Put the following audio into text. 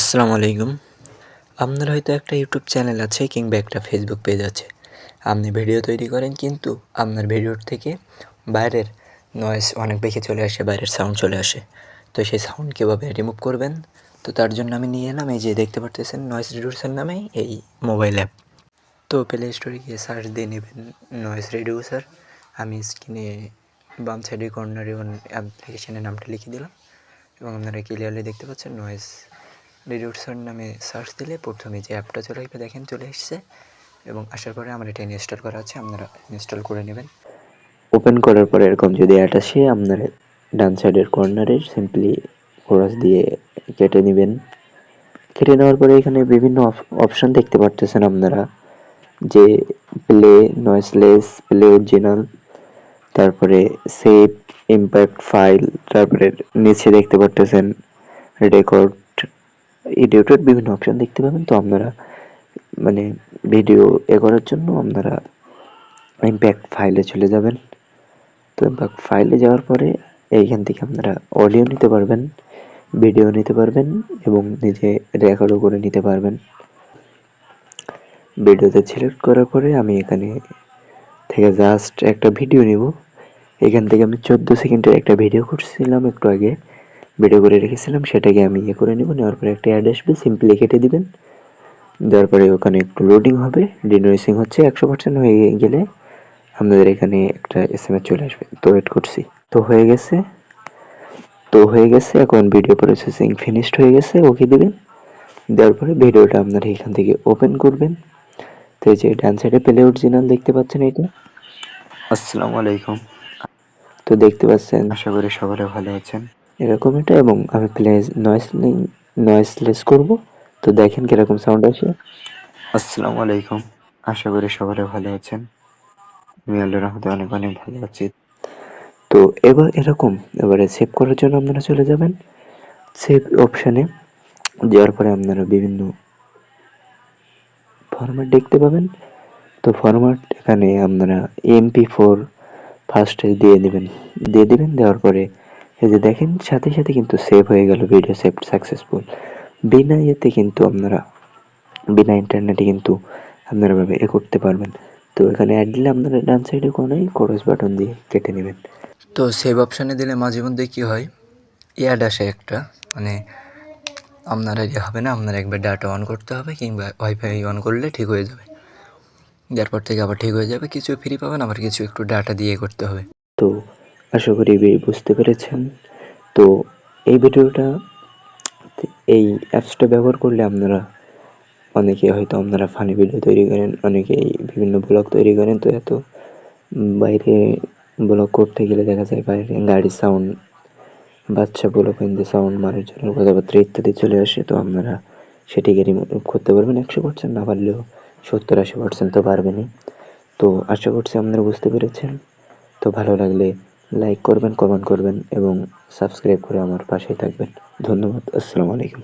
আসসালামু আলাইকুম। আপনার হয়তো একটা ইউটিউব চ্যানেল আছে কিংবা একটা ফেসবুক পেজ আছে। আপনি ভিডিও তৈরি করেন কিন্তু আপনার ভিডিওর থেকে বাইরের নয়েজ অনেক বেশি চলে আসে, বাইরের সাউন্ড চলে আসে। তো সেই সাউন্ড কীভাবে রিমুভ করবেন? তো তার জন্য আমি নিয়ে এলাম এই যে দেখতে পারতেছেন নয়েজ রিডিউসার নামেই এই মোবাইল অ্যাপ তো প্লে স্টোরে গিয়ে সার্চ দিয়ে নেবেন নয়েজ রিডিউসার আমি স্ক্রিনে বাম সাইডে কর্নারে অ্যাপ্লিকেশনের নামটা লিখে দিলাম এবং আপনারা ক্লিয়ারলি দেখতে পাচ্ছেন নয়েজ রিডিউসার নামে সার্চ দিলে প্রথমে যে অ্যাপটা চলে আসবে, দেখেন চলে এসছে। এবং আসার পরে আমার এটা ইনস্টল করা আছে, আপনারা ইনস্টল করে নেবেন। ওপেন করার পরে এরকম যদি অ্যাড আসে, আপনার ডান সাইডের কর্নারে সিম্পলি ক্রস দিয়ে কেটে নেবেন। কেটে নেওয়ার পরে এখানে বিভিন্ন অপশন দেখতে পারতেছেন আপনারা। যে প্লে নয়েসলেস প্লে অরিজিনাল তারপরে সেভ ইম্প্যাক্ট ফাইল তারপরে নিচে দেখতে পারতেছেন রেকর্ড এডিটের বিভিন্ন অপশন দেখতে পাবেন। তো আপনারা মানে ভিডিও এ করার জন্য আপনারা ইম্প্যাক্ট ফাইলে চলে যাবেন। তো ইম্প্যাক্ট ফাইলে যাওয়ার পরে এইখান থেকে আপনারা অডিও নিতে পারবেন ভিডিও নিতে পারবেন এবং নিজে রেকর্ডও করে নিতে পারবেন। ভিডিওতে সিলেক্ট করার পরে আমি এখানে থেকে জাস্ট একটা ভিডিও নিব। এখান থেকে আমি চোদ্দ সেকেন্ডের একটা ভিডিও করছিলাম একটু আগে। ভিডিও করে রেখেছিলাম সেটাকে আমি ইয়ে করে নেব। নেওয়ার পরে একটা অ্যাড আসবে সিম্পলি কেটে দিবেন। দেওয়ার পরে ওখানে একটু লোডিং হবে। ডিনোয়েসিং হচ্ছে একশো পার্সেন্ট হয়ে গেলে আপনাদের এখানে একটা এস এম এস চলে আসবে তো ওয়েট করছি। তো হয়ে গেছে তো হয়ে গেছে এখন ভিডিও প্রসেসিং ফিনিশড হয়ে গেছে ওকে দিবেন। দেওয়ার পরে ভিডিওটা আপনারা এখান থেকে ওপেন করবেন। তো এই যে ডান সাইডে প্লে অরিজিনাল দেখতে পাচ্ছেন এটা। আসসালামু আলাইকুম। তো দেখতে পাচ্ছেন। আশা করি সকলে ভালো আছেন। এরকম এটা এবং আমি প্লে নয়েস নয়েসলেস করব। তো দেখেন কীরকম সাউন্ড আসে। আসসালামু আলাইকুম। আশা করি সকলে ভালো আছেন। আমি আল্লাহর রহমতে অনেক অনেক ভালো আছি। তো এবার এরকম এবারে সেভ করার জন্য আপনারা চলে যাবেন। সেভ অপশানে যাওয়ার পরে আপনারা বিভিন্ন ফরম্যাট দেখতে পাবেন। তো ফরম্যাট এখানে আপনারা এমপি ফোর ফার্স্টে দিয়ে দিবেন। দিয়ে দিবেন দেওয়ার পরে এই যে দেখেন সাথে সাথে কিন্তু সেভ হয়ে গেল ভিডিও সেভ সাকসেসফুল বিনা ইয়েতে কিন্তু আপনারা বিনা ইন্টারনেটে কিন্তু আপনারা ভাবে এ করতে পারবেন। তো এখানে অ্যাড দিলে আপনারা ডান সাইডে কোনায় ক্রস বাটন দিয়ে কেটে নেবেন। তো সেভ অপশানে দিলে মাঝে মধ্যে কী হয়? অ্যাড আসে একটা মানে আপনার ইয়ে হবে না আপনার একবার ডাটা অন করতে হবে কিংবা ওয়াইফাই অন করলে ঠিক হয়ে যাবে। তারপর থেকে আবার ঠিক হয়ে যাবে কিছু ফ্রি পাবেন আবার কিছু একটু ডাটা দিয়ে করতে হবে। তো আশা করি বুঝতে পেরেছেন। তো এই ভিডিওটা এই অ্যাপসটা ব্যবহার করলে আপনারা অনেকে হয়তো আপনারা ফানি ভিডিও তৈরি করেন অনেকেই বিভিন্ন ব্লগ তৈরি করেন। তো এত বাইরে ব্লগ করতে গেলে দেখা যায় বাইরে গাড়ির সাউন্ড বাচ্চা ব্লগ হিন্দি সাউন্ড মানুষজনের কথাবার্তা ইত্যাদি চলে আসে, তো আপনারা সেটিকে রিমুভ করতে পারবেন। একশো পার্সেন্ট না পারলেও সত্তর, আশি পার্সেন্ট তো পারবেনই। তো আশা করছি আপনারা বুঝতে পেরেছেন। তো ভালো লাগলে লাইক করবেন কমেন্ট করবেন এবং সাবস্ক্রাইব করে আমার পাশেই থাকবেন। ধন্যবাদ আসসালামু আলাইকুম।